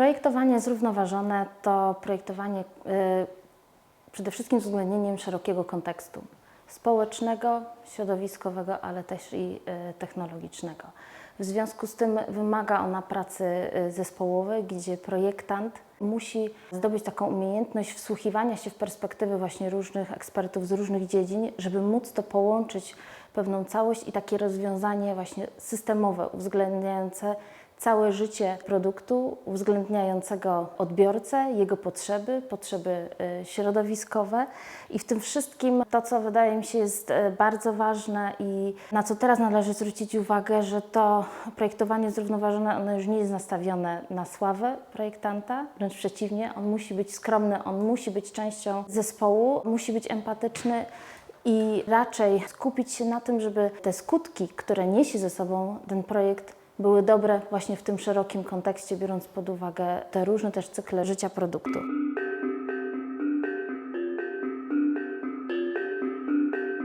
Projektowanie zrównoważone to projektowanie y, przede wszystkim z uwzględnieniem szerokiego kontekstu społecznego, środowiskowego, ale też i y, technologicznego. W związku z tym wymaga ona pracy y, zespołowej, gdzie projektant musi zdobyć taką umiejętność wsłuchiwania się w perspektywy właśnie różnych ekspertów z różnych dziedzin, żeby móc to połączyć pewną całość i takie rozwiązanie właśnie systemowe, uwzględniające całe życie produktu, uwzględniającego odbiorcę, jego potrzeby, potrzeby y, środowiskowe. I w tym wszystkim to, co wydaje mi się jest y, bardzo ważne i na co teraz należy zwrócić uwagę, że to projektowanie zrównoważone, ono już nie jest nastawione na sławę projektanta, wręcz przeciwnie, on musi być skromny, on musi być częścią zespołu, musi być empatyczny i raczej skupić się na tym, żeby te skutki, które niesie ze sobą ten projekt, były dobre właśnie w tym szerokim kontekście, biorąc pod uwagę te różne też cykle życia produktu.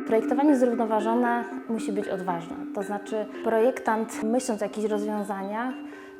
Projektowanie zrównoważone musi być odważne. To znaczy, projektant, myśląc o jakichś rozwiązaniach,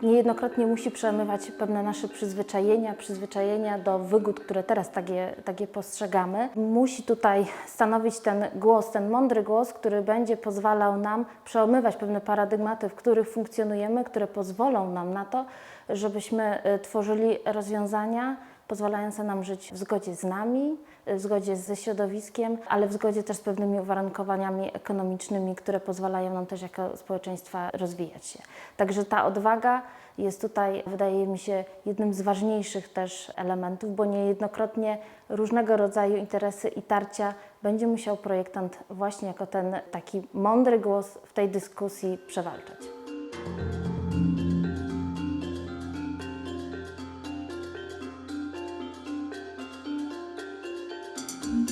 niejednokrotnie musi przemywać pewne nasze przyzwyczajenia, przyzwyczajenia do wygód, które teraz takie, takie postrzegamy. Musi tutaj stanowić ten głos, ten mądry głos, który będzie pozwalał nam przełamywać pewne paradygmaty, w których funkcjonujemy, które pozwolą nam na to, żebyśmy y, tworzyli rozwiązania pozwalające nam żyć w zgodzie z nami, w zgodzie ze środowiskiem, ale w zgodzie też z pewnymi uwarunkowaniami ekonomicznymi, które pozwalają nam też jako społeczeństwa rozwijać się. Także ta odwaga jest tutaj, wydaje mi się, jednym z ważniejszych też elementów, bo niejednokrotnie różnego rodzaju interesy i tarcia będzie musiał projektant właśnie jako ten taki mądry głos w tej dyskusji przewalczać.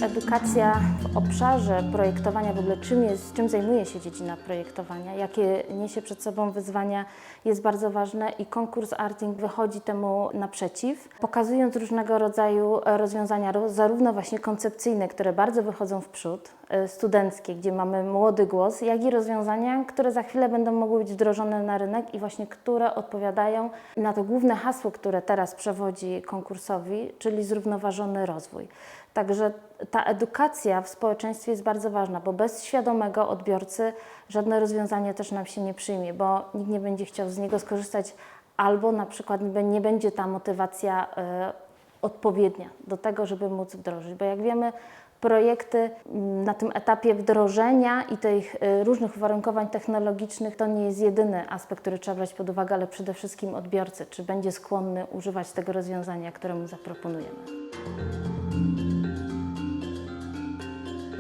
Edukacja w obszarze projektowania, w ogóle czym, jest, czym zajmuje się dziedzina projektowania, jakie niesie przed sobą wyzwania, jest bardzo ważne i konkurs Arting wychodzi temu naprzeciw, pokazując różnego rodzaju rozwiązania, ro- zarówno właśnie koncepcyjne, które bardzo wychodzą w przód, e, studenckie, gdzie mamy młody głos, jak i rozwiązania, które za chwilę będą mogły być wdrożone na rynek i właśnie które odpowiadają na to główne hasło, które teraz przewodzi konkursowi, czyli zrównoważony rozwój. Także ta edukacja w społeczeństwie jest bardzo ważna, bo bez świadomego odbiorcy żadne rozwiązanie też nam się nie przyjmie, bo nikt nie będzie chciał z niego skorzystać, albo na przykład nie bę- nie będzie ta motywacja e, odpowiednia do tego, żeby móc wdrożyć. Bo jak wiemy, projekty mm, na tym etapie wdrożenia i tych e, różnych uwarunkowań technologicznych to nie jest jedyny aspekt, który trzeba brać pod uwagę, ale przede wszystkim odbiorcy, czy będzie skłonny używać tego rozwiązania, które mu zaproponujemy.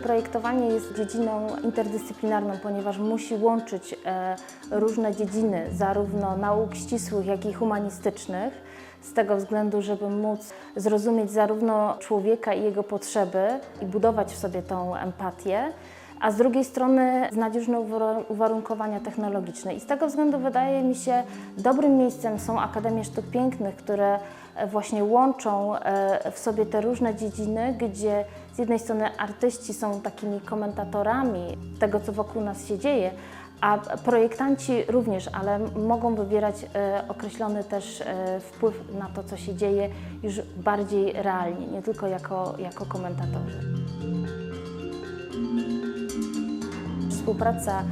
Projektowanie jest dziedziną interdyscyplinarną, ponieważ musi łączyć e, różne dziedziny, zarówno nauk ścisłych, jak i humanistycznych, z tego względu, żeby móc zrozumieć zarówno człowieka i jego potrzeby i budować w sobie tą empatię, a z drugiej strony uwar- uwarunkowania technologiczne. I z tego względu wydaje mi się, dobrym miejscem są Akademie Sztuk Pięknych, które e, właśnie łączą e, w sobie te różne dziedziny, gdzie z jednej strony artyści są takimi komentatorami tego, co wokół nas się dzieje, a projektanci również, ale mogą wywierać e, określony też e, wpływ na to, co się dzieje już bardziej realnie, nie tylko jako, jako komentatorzy. Współpraca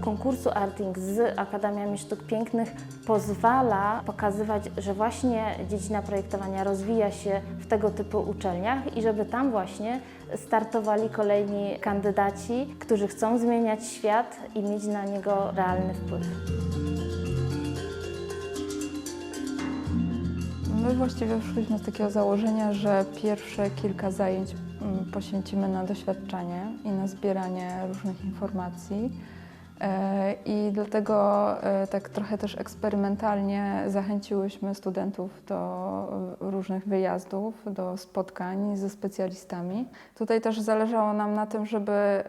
konkursu Arting z Akademiami Sztuk Pięknych pozwala pokazywać, że właśnie dziedzina projektowania rozwija się w tego typu uczelniach i żeby tam właśnie startowali kolejni kandydaci, którzy chcą zmieniać świat i mieć na niego realny wpływ. My właściwie wyszliśmy z takiego założenia, że pierwsze kilka zajęć mm, poświęcimy na doświadczenie i na zbieranie różnych informacji. E, I dlatego e, tak trochę też eksperymentalnie zachęciłyśmy studentów do e, różnych wyjazdów, do spotkań ze specjalistami. Tutaj też zależało nam na tym, żeby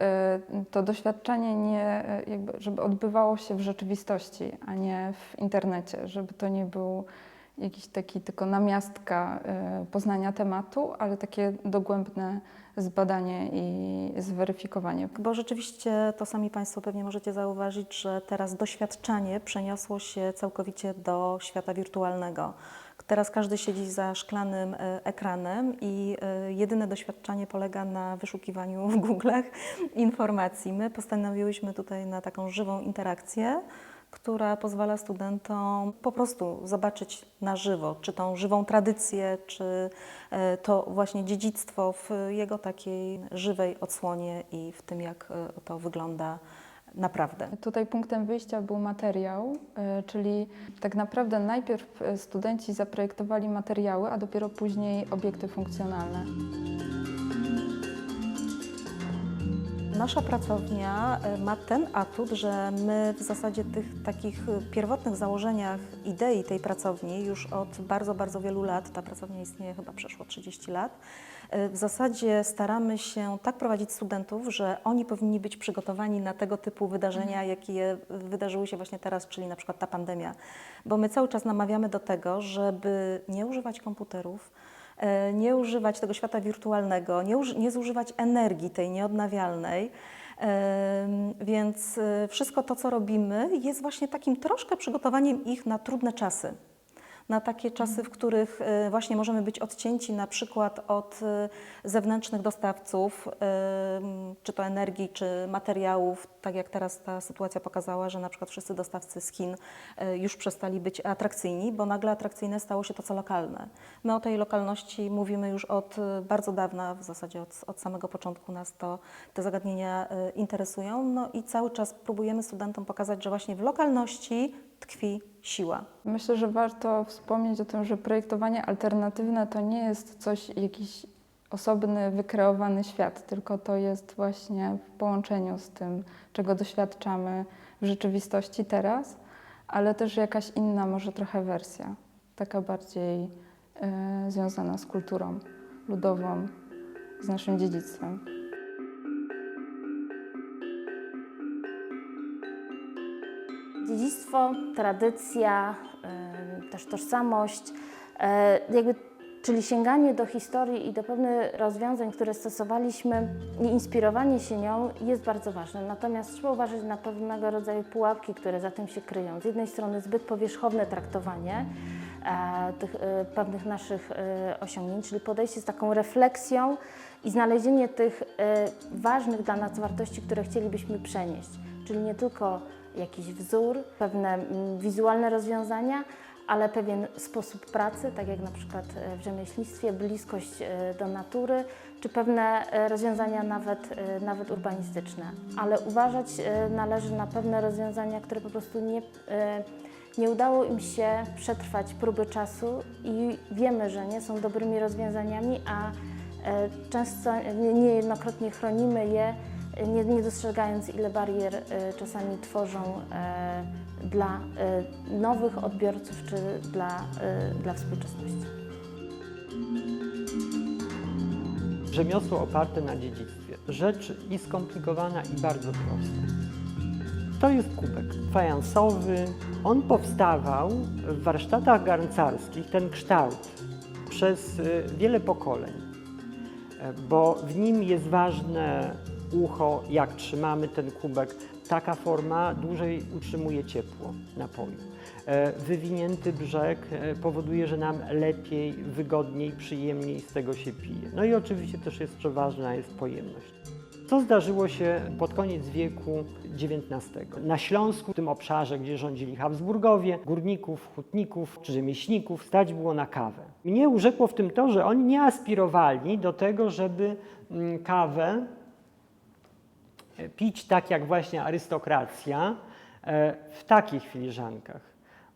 to doświadczenie nie, jakby, żeby odbywało się w rzeczywistości, a nie w internecie, żeby to nie był jakiś taki tylko namiastka poznania tematu, ale takie dogłębne zbadanie i zweryfikowanie. Bo rzeczywiście to sami Państwo pewnie możecie zauważyć, że teraz doświadczanie przeniosło się całkowicie do świata wirtualnego. Teraz każdy siedzi za szklanym e, ekranem i e, jedyne doświadczenie polega na wyszukiwaniu w Google'ach informacji. My postanowiłyśmy tutaj na taką żywą interakcję, która pozwala studentom po prostu zobaczyć na żywo, czy tą żywą tradycję, czy e, to właśnie dziedzictwo w jego takiej żywej odsłonie i w tym, jak e, to wygląda naprawdę. Tutaj punktem wyjścia był materiał, y, czyli tak naprawdę najpierw studenci zaprojektowali materiały, a dopiero później obiekty funkcjonalne. Nasza pracownia e, ma ten atut, że my w zasadzie tych takich pierwotnych założeniach idei tej pracowni już od bardzo, bardzo wielu lat, ta pracownia istnieje chyba przeszło 30 lat, e, w zasadzie staramy się tak prowadzić studentów, że oni powinni być przygotowani na tego typu wydarzenia, jakie wydarzyły się właśnie teraz, czyli na przykład ta pandemia. Bo my cały czas namawiamy do tego, żeby nie używać komputerów, nie używać tego świata wirtualnego, nie, nie zużywać energii tej nieodnawialnej. Em, Więc e, wszystko to, co robimy, jest właśnie takim troszkę przygotowaniem ich na trudne czasy. Na takie czasy, w których e, właśnie możemy być odcięci na przykład od e, zewnętrznych dostawców, em, czy to energii, czy materiałów, tak jak teraz ta sytuacja pokazała, że na przykład wszyscy dostawcy z Chin już przestali być atrakcyjni, bo nagle atrakcyjne stało się to, co lokalne. My o tej lokalności mówimy już od bardzo dawna, w zasadzie od, od samego początku nas to, te zagadnienia interesują, no i cały czas próbujemy studentom pokazać, że właśnie w lokalności tkwi siła. Myślę, że warto wspomnieć o tym, że projektowanie alternatywne to nie jest coś, jakiś osobny, wykreowany świat, tylko to jest właśnie w połączeniu z tym, czego doświadczamy w rzeczywistości teraz, ale też jakaś inna, może trochę wersja, taka bardziej e, związana z kulturą ludową, z naszym dziedzictwem. Dziedzictwo, tradycja, też tożsamość, y, jakby, czyli sięganie do historii i do pewnych rozwiązań, które stosowaliśmy i inspirowanie się nią jest bardzo ważne. Natomiast trzeba uważać na pewnego rodzaju pułapki, które za tym się kryją. Z jednej strony zbyt powierzchowne traktowanie e, tych e, pewnych naszych e, osiągnięć, czyli podejście z taką refleksją i znalezienie tych e, ważnych dla nas wartości, które chcielibyśmy przenieść. Czyli nie tylko jakiś wzór, pewne mm, wizualne rozwiązania, ale pewien sposób pracy, tak jak na przykład e, w rzemieślnictwie, bliskość e, do natury, czy pewne e, rozwiązania nawet, nawet urbanistyczne. Ale uważać należy na pewne rozwiązania, które po prostu nie, nie udało im się przetrwać próby czasu i wiemy, że nie są dobrymi rozwiązaniami, a często nie- niejednokrotnie chronimy je, nie, nie dostrzegając, ile barier e, czasami tworzą e, dla e, nowych odbiorców czy dla, dla współczesności. Rzemiosło oparte na dziedzictwie. Rzecz i skomplikowana i bardzo prosta. To jest kubek fajansowy. On powstawał w warsztatach garncarskich, ten kształt, przez y, wiele pokoleń, E, bo w nim jest ważne ucho, jak trzymamy ten kubek. Taka forma dłużej utrzymuje ciepło napoju. E, Wywinięty brzeg e, powoduje, że nam lepiej, wygodniej, przyjemniej z tego się pije. No i oczywiście też jeszcze ważna jest pojemność. Co zdarzyło się pod koniec wieku XIX? Na Śląsku, w tym obszarze, gdzie rządzili Habsburgowie, górników, hutników czy rzemieślników, stać było na kawę. Mnie urzekło w tym to, że oni nie aspirowali do tego, żeby mm, kawę pić tak jak właśnie arystokracja e, w takich filiżankach,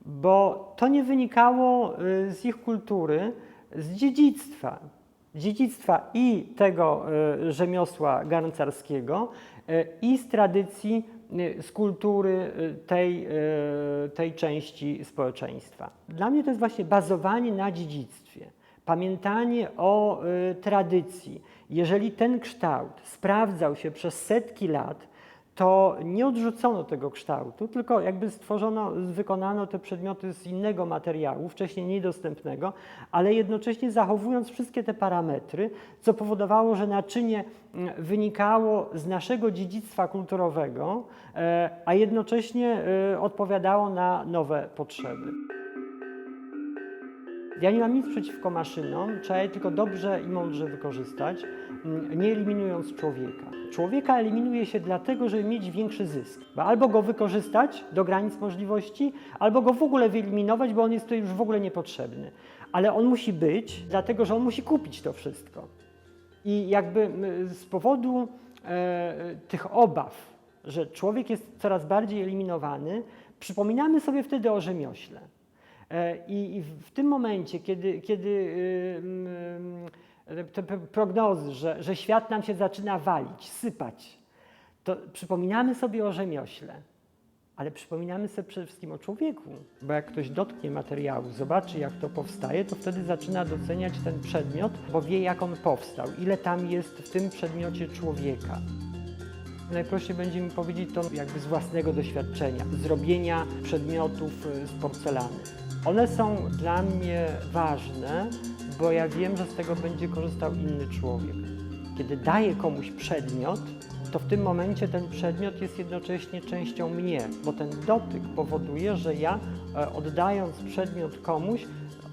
bo to nie wynikało e, z ich kultury, z dziedzictwa. Dziedzictwa i tego e, rzemiosła garncarskiego, e, i z tradycji, e, z kultury e, tej, e, tej części społeczeństwa. Dla mnie to jest właśnie bazowanie na dziedzictwie, pamiętanie o e, tradycji. Jeżeli ten kształt sprawdzał się przez setki lat, to nie odrzucono tego kształtu, tylko jakby stworzono, wykonano te przedmioty z innego materiału, wcześniej niedostępnego, ale jednocześnie zachowując wszystkie te parametry, co powodowało, że naczynie mm, wynikało z naszego dziedzictwa kulturowego, e, a jednocześnie e, odpowiadało na nowe potrzeby. Ja nie mam nic przeciwko maszynom, trzeba je tylko dobrze i mądrze wykorzystać, mm, nie eliminując człowieka. Człowieka eliminuje się dlatego, żeby mieć większy zysk. Bo albo go wykorzystać do granic możliwości, albo go w ogóle wyeliminować, bo on jest tutaj już w ogóle niepotrzebny. Ale on musi być, dlatego że on musi kupić to wszystko. I jakby z powodu e, tych obaw, że człowiek jest coraz bardziej eliminowany, przypominamy sobie wtedy o rzemiośle. E, I, w tym momencie, kiedy, kiedy y, mm, te prognozy, że, że świat nam się zaczyna walić, sypać, to przypominamy sobie o rzemiośle, ale przypominamy sobie przede wszystkim o człowieku. Bo jak ktoś dotknie materiału, zobaczy jak to powstaje, to wtedy zaczyna doceniać ten przedmiot, bo wie jak on powstał, ile tam jest w tym przedmiocie człowieka. Najprościej będzie mi powiedzieć to jakby z własnego doświadczenia, zrobienia przedmiotów y, z porcelany. One są dla mnie ważne, bo ja wiem, że z tego będzie korzystał inny człowiek. Kiedy daję komuś przedmiot, to w tym momencie ten przedmiot jest jednocześnie częścią mnie, bo ten dotyk powoduje, że ja e, oddając przedmiot komuś,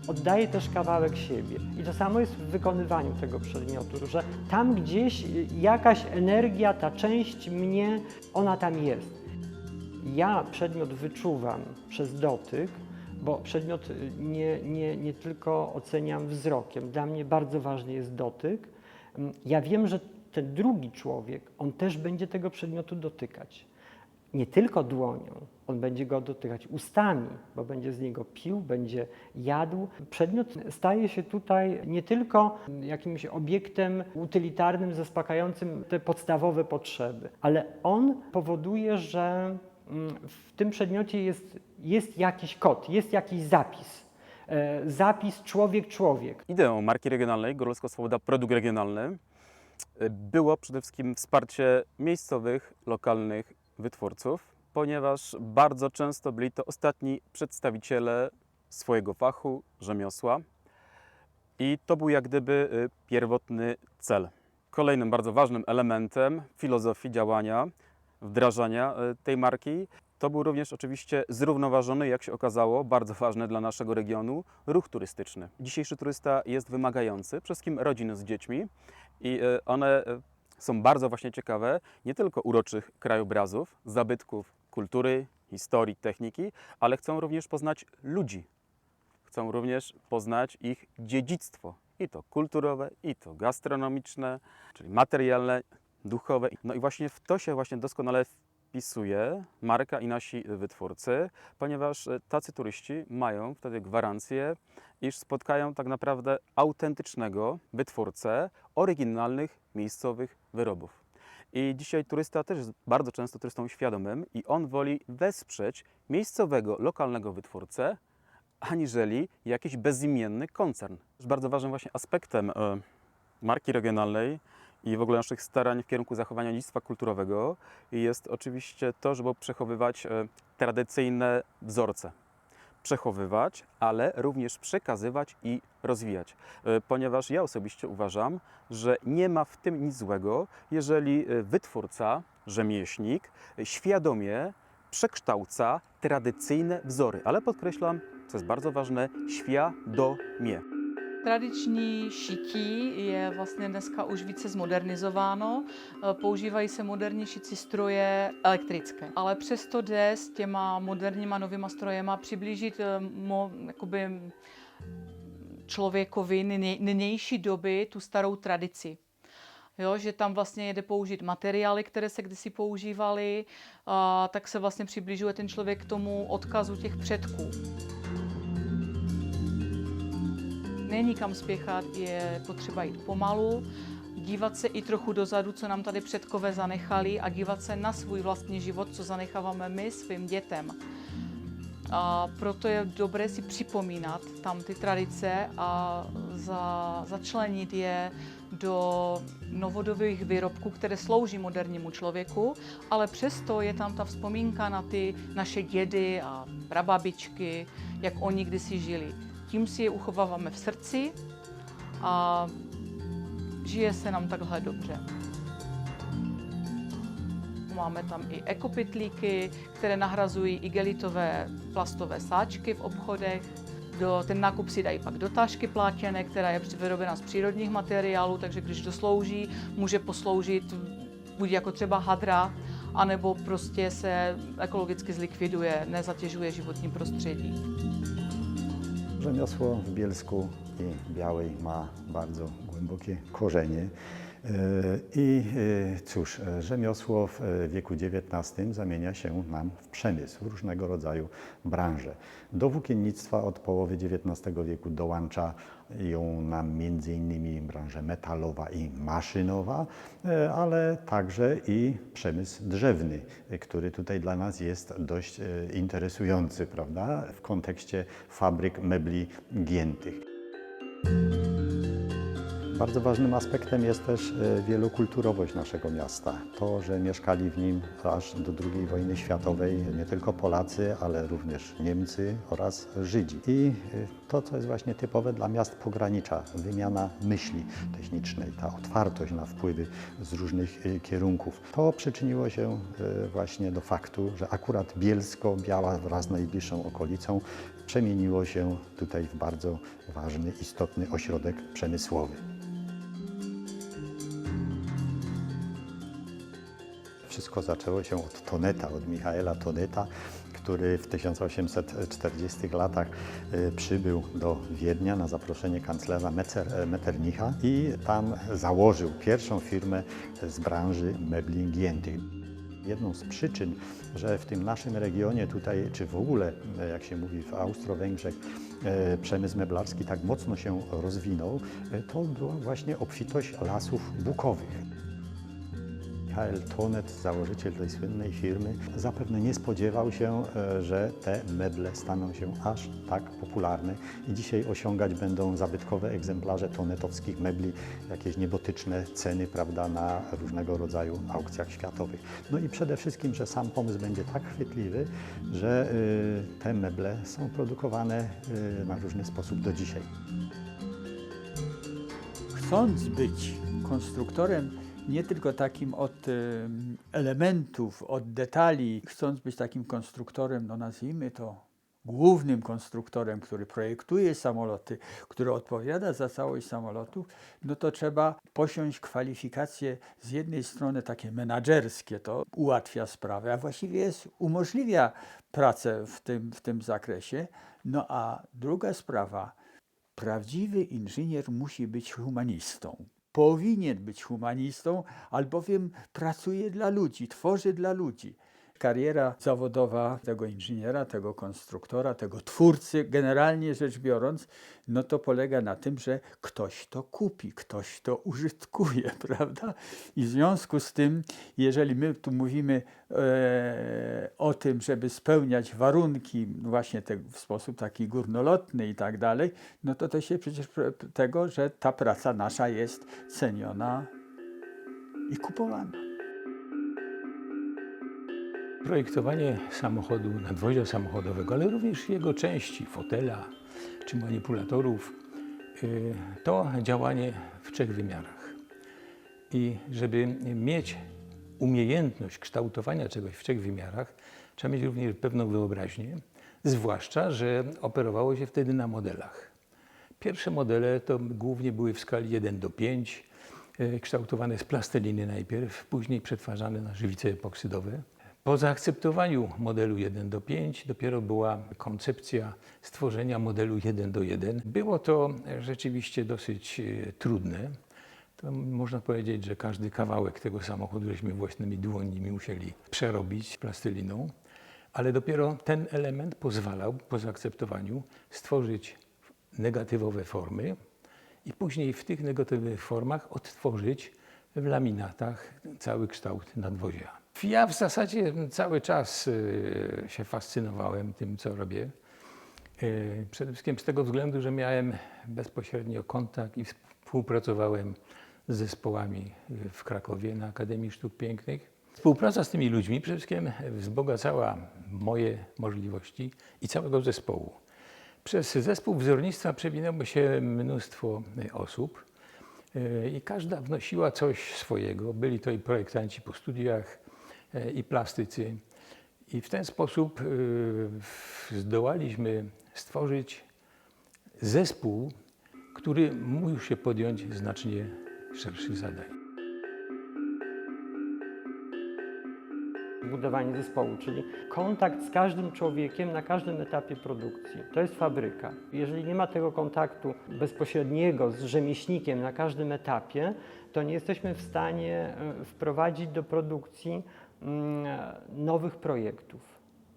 oddaję też kawałek siebie. I to samo jest w wykonywaniu tego przedmiotu, że tam gdzieś y, jakaś energia, ta część mnie, ona tam jest. Ja przedmiot wyczuwam przez dotyk, bo przedmiot y, nie, nie, nie tylko oceniam wzrokiem. Dla mnie bardzo ważny jest dotyk. Mm, Ja wiem, że ten drugi człowiek, on też będzie tego przedmiotu dotykać. Nie tylko dłonią, on będzie go dotykać ustami, bo będzie z niego pił, będzie jadł. Przedmiot staje się tutaj nie tylko jakimś obiektem utylitarnym, zaspokajającym te podstawowe potrzeby, ale on powoduje, że mm, w tym przedmiocie jest, jest jakiś kod, jest jakiś zapis. E, Zapis człowiek-człowiek. Ideą marki regionalnej Góralska Swoboda Produkt Regionalny y, było przede wszystkim wsparcie miejscowych, lokalnych wytwórców, ponieważ bardzo często byli to ostatni przedstawiciele swojego fachu, rzemiosła i to był jak gdyby y, pierwotny cel. Kolejnym bardzo ważnym elementem filozofii działania, wdrażania y, tej marki to był również oczywiście zrównoważony, jak się okazało, bardzo ważny dla naszego regionu ruch turystyczny. Dzisiejszy turysta jest wymagający, przede wszystkim rodziny z dziećmi i e, one e, są bardzo właśnie ciekawe nie tylko uroczych krajobrazów, zabytków kultury, historii, techniki, ale chcą również poznać ludzi. Chcą również poznać ich dziedzictwo i to kulturowe, i to gastronomiczne, czyli materialne, duchowe. No i właśnie w to się właśnie doskonale wpisuje marka i nasi wytwórcy, ponieważ e, tacy turyści mają wtedy gwarancję, iż spotkają tak naprawdę autentycznego wytwórcę oryginalnych miejscowych wyrobów. I dzisiaj turysta też jest bardzo często turystą świadomym i on woli wesprzeć miejscowego, lokalnego wytwórcę, aniżeli jakiś bezimienny koncern. Bardzo ważnym właśnie aspektem e, marki regionalnej i w ogóle naszych starań w kierunku zachowania dziedzictwa kulturowego jest oczywiście to, żeby przechowywać e, tradycyjne wzorce. Przechowywać, ale również przekazywać i rozwijać. E, Ponieważ ja osobiście uważam, że nie ma w tym nic złego, jeżeli e, wytwórca, rzemieślnik świadomie przekształca tradycyjne wzory. Ale podkreślam, co jest bardzo ważne, świadomie. Tradiční šití je vlastně dneska už více zmodernizováno. Eh, Používají se moderní šicí stroje elektrické. Ale přesto jde s těma moderníma novýma strojema přiblížit eh, mo, jakoby člověkovi nyně- nynější doby tu starou tradici. Jo, že tam vlastně jde použít materiály, které se kdysi používaly, a tak se vlastně přibližuje ten člověk k tomu odkazu těch předků. Není kam spěchat, je potřeba jít pomalu, dívat se i trochu dozadu, co nám tady předkové zanechali a dívat se na svůj vlastní život, co zanecháváme my svým dětem. A proto je dobré si připomínat tam ty tradice a za, začlenit je do novodobých výrobků, které slouží modernímu člověku, ale přesto je tam ta vzpomínka na ty naše dědy a prababičky, jak oni kdysi žili. Tím si je uchováváme v srdci a žije se nám takhle dobře. Máme tam i ekopitlíky, které nahrazují igelitové plastové sáčky v obchodech. do, ten nákup si dají pak do tašky plátěné, která je vyrobena z přírodních materiálů, takže když doslouží, může posloužit buď jako třeba hadra, anebo prostě se ekologicky zlikviduje, nezatěžuje životní prostředí. Rzemiosło w Bielsku i Białej ma bardzo głębokie korzenie. E, I e, cóż, rzemiosło w e, wieku XIX zamienia się nam w przemysł, w różnego rodzaju branże. Do włókiennictwa od połowy XIX wieku dołącza ją nam innymi branża metalowa i maszynowa, e, ale także i przemysł drzewny, który tutaj dla nas jest dość e, interesujący, prawda, w kontekście fabryk mebli giętych. Bardzo ważnym aspektem jest też e, wielokulturowość naszego miasta. To, że mieszkali w nim aż do II wojny światowej nie tylko Polacy, ale również Niemcy oraz Żydzi. I e, to, co jest właśnie typowe dla miast pogranicza, wymiana myśli technicznej, ta otwartość na wpływy z różnych e, kierunków. To przyczyniło się właśnie do faktu, że akurat Bielsko, Biała wraz z najbliższą okolicą przemieniło się tutaj w bardzo ważny, istotny ośrodek przemysłowy. Wszystko zaczęło się od Toneta, od Michaela Toneta, który w 1840 latach e, przybył do Wiednia na zaproszenie kanclerza e, Metternicha i tam założył pierwszą firmę z branży mebli giętych. Jedną z przyczyn, że w tym naszym regionie tutaj, czy w ogóle, e, jak się mówi w Austro-Węgrzech, e, przemysł meblarski tak mocno się rozwinął, to była właśnie obfitość lasów bukowych. Michael Tonet, założyciel tej słynnej firmy, zapewne nie spodziewał się, e, że te meble staną się aż tak popularne i dzisiaj osiągać będą zabytkowe egzemplarze tonetowskich mebli jakieś niebotyczne ceny prawda, na różnego rodzaju aukcjach światowych. No i przede wszystkim, że sam pomysł będzie tak chwytliwy, że y, te meble są produkowane y, na różny sposób do dzisiaj. chcąc być konstruktorem nie tylko takim od em, elementów, od detali, chcąc być takim konstruktorem, no nazwijmy to głównym konstruktorem, który projektuje samoloty, który odpowiada za całość samolotów, no to trzeba posiąść kwalifikacje z jednej strony takie menadżerskie, to ułatwia sprawę, a właściwie jest, umożliwia pracę w tym, w tym zakresie. No a druga sprawa, Prawdziwy inżynier musi być humanistą. Powinien być humanistą, albowiem pracuje dla ludzi, tworzy dla ludzi. Kariera zawodowa tego inżyniera, tego konstruktora, tego twórcy, generalnie rzecz biorąc, no to polega na tym, że ktoś to kupi, ktoś to użytkuje, prawda? I w związku z tym, jeżeli my tu mówimy e, o tym, żeby spełniać warunki właśnie te, w sposób taki górnolotny i tak dalej, no to to się przecież tego, że ta praca nasza jest ceniona i kupowana. Projektowanie samochodu, nadwozia samochodowego, ale również jego części, fotela czy manipulatorów, y, to działanie w trzech wymiarach. I żeby mieć umiejętność kształtowania czegoś w trzech wymiarach, trzeba mieć również pewną wyobraźnię, zwłaszcza, że operowało się wtedy na modelach. Pierwsze modele to głównie były w skali 1 do 5, e, kształtowane z plasteliny najpierw, później przetwarzane na żywice epoksydowe. Po zaakceptowaniu modelu 1 do 5 dopiero była koncepcja stworzenia modelu 1 do 1. Było to rzeczywiście dosyć e, trudne. To można powiedzieć, że każdy kawałek tego samochodu żeśmy własnymi dłońmi musieli przerobić plasteliną, ale dopiero ten element pozwalał po zaakceptowaniu stworzyć negatywowe formy i później w tych negatywnych formach odtworzyć w laminatach cały kształt nadwozia. Ja w zasadzie cały czas y, się fascynowałem tym, co robię. Y, Przede wszystkim z tego względu, że miałem bezpośrednio kontakt i współpracowałem z zespołami w Krakowie na Akademii Sztuk Pięknych. Współpraca z tymi ludźmi przede wszystkim wzbogacała moje możliwości i całego zespołu. Przez zespół wzornictwa przewinęło się mnóstwo y, osób i każda wnosiła coś swojego. Byli to i projektanci po studiach, y, i plastycy. I w ten sposób w- zdołaliśmy stworzyć zespół, który mógł się podjąć znacznie szerszych zadań. Budowanie zespołu, czyli kontakt z każdym człowiekiem na każdym etapie produkcji. To jest fabryka. Jeżeli nie ma tego kontaktu bezpośredniego z rzemieślnikiem na każdym etapie, to nie jesteśmy w stanie e, wprowadzić do produkcji mm, nowych projektów.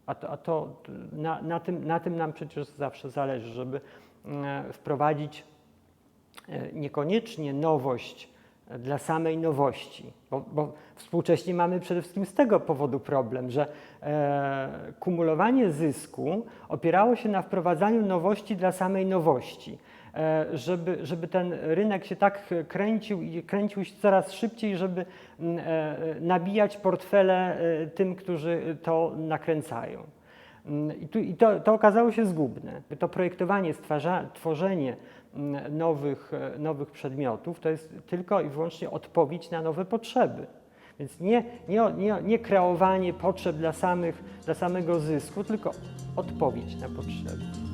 A to, a to na, na, tym, na tym nam przecież zawsze zależy, żeby mm, wprowadzić e, niekoniecznie nowość dla samej nowości, bo, bo współcześnie mamy przede wszystkim z tego powodu problem, że e, kumulowanie zysku opierało się na wprowadzaniu nowości dla samej nowości. E, żeby, żeby ten rynek się tak kręcił i kręcił się coraz szybciej, żeby e, nabijać portfele e, tym, którzy to nakręcają. I, tu, i to, to okazało się zgubne. To projektowanie, stwarza, tworzenie nowych, e, nowych przedmiotów to jest tylko i wyłącznie odpowiedź na nowe potrzeby. Więc nie, nie, nie, nie kreowanie potrzeb dla, samych, dla samego zysku, tylko odpowiedź na potrzeby.